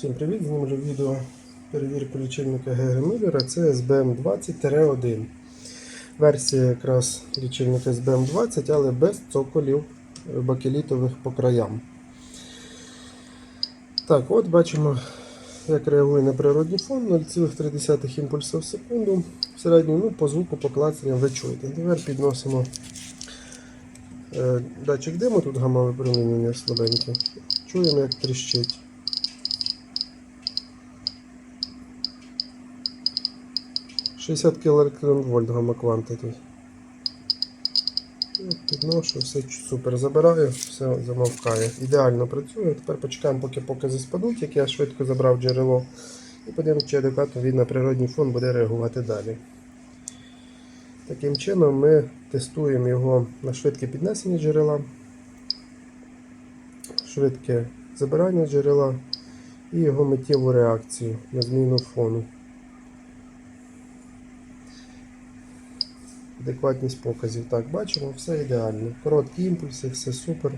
Всім привіт! Знімлю відео перевірку лічильника ГГ Мюллера. Це SBM20-1. Версія якраз лічильника SBM20, але без цоколів бакелітових по краям. Так, от бачимо, як реагує на природний фон 0,3 імпульса в секунду. В середньому ну, по звуку по клацанням ви чуєте. Тепер підносимо е, датчик диму, тут гамове промінення слабеньке. Чуємо, як тріщить. — 60 кВт гамма-кванти. Ну, Підношу, все супер забираю, все замовкає. Ідеально працює. Тепер почекаємо, поки покази спадуть, як я швидко забрав джерело. І подивимося, чи адекватно він на природний фон буде реагувати далі. Таким чином ми тестуємо його на швидке піднесення джерела, швидке забирання джерела і його миттєву реакцію на зміну фону. Адекватність показів. Так, бачимо, все ідеально. Короткі імпульси, все супер.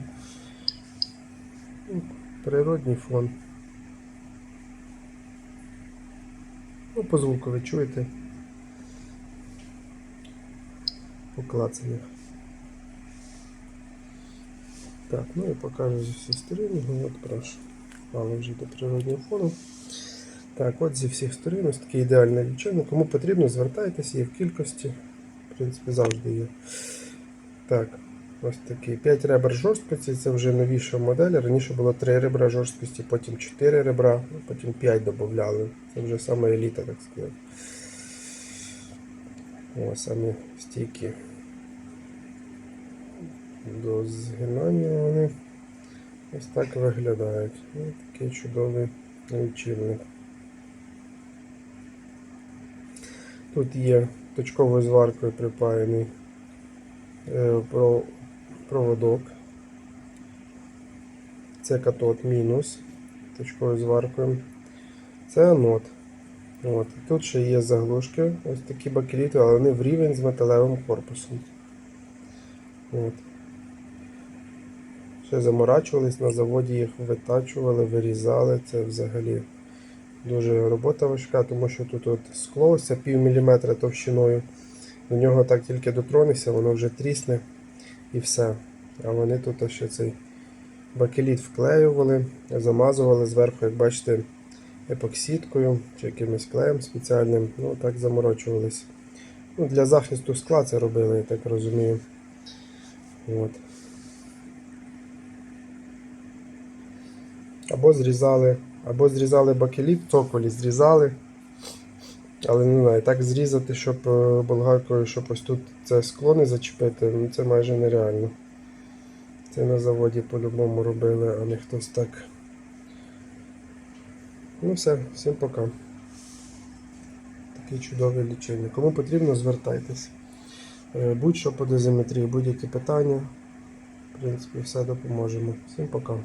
Природній фон. Ну, по звуку ви чуєте. По клацаннях. Так, ну і покажу зі всіх сторон. його, От прошу. Мало вже до природнього фону. Так, от зі всіх сторон ось такий ідеальний лічильник. Кому потрібно, звертайтеся, є в кількості. Принципі, завжди є. Так, ось такий. 5 ребер жорсткості, це вже новіша модель. Раніше було 3 ребра жорсткості, потім 4 ребра, потім 5 додавали. Це вже саме еліта, так сказати. О, самі стійкі. До згинання вони ось так виглядають. Ось такий чудовий лічильник. Тут є точковою зваркою припаяний е, проводок. Це катод мінус точковою зваркою. Це анод. От. Тут ще є заглушки, ось такі бакеліти, але вони в рівень з металевим корпусом. От. Ще заморачувались на заводі, їх витачували, вирізали. Це взагалі дуже робота важка, тому що тут от скло ось пів міліметра товщиною. До нього так тільки дотронешся, воно вже трісне і все. А вони тут ще цей бакеліт вклеювали, замазували зверху, як бачите, епоксидкою чи якимось клеєм спеціальним. Ну так заморочувались. Ну, Для захисту скла це робили, я так розумію. От. Або зрізали, або зрізали бакеліт, цоколі зрізали. Але не знаю, так зрізати, щоб е, болгаркою, щоб ось тут це скло не зачепити, ну це майже нереально. Це на заводі по-любому робили, а не хтось так. Ну все, всім пока. Такий чудовий лічильник. Кому потрібно, звертайтесь. Е, Будь-що по дозиметрії, будь-які питання. В принципі, все допоможемо. Всім пока.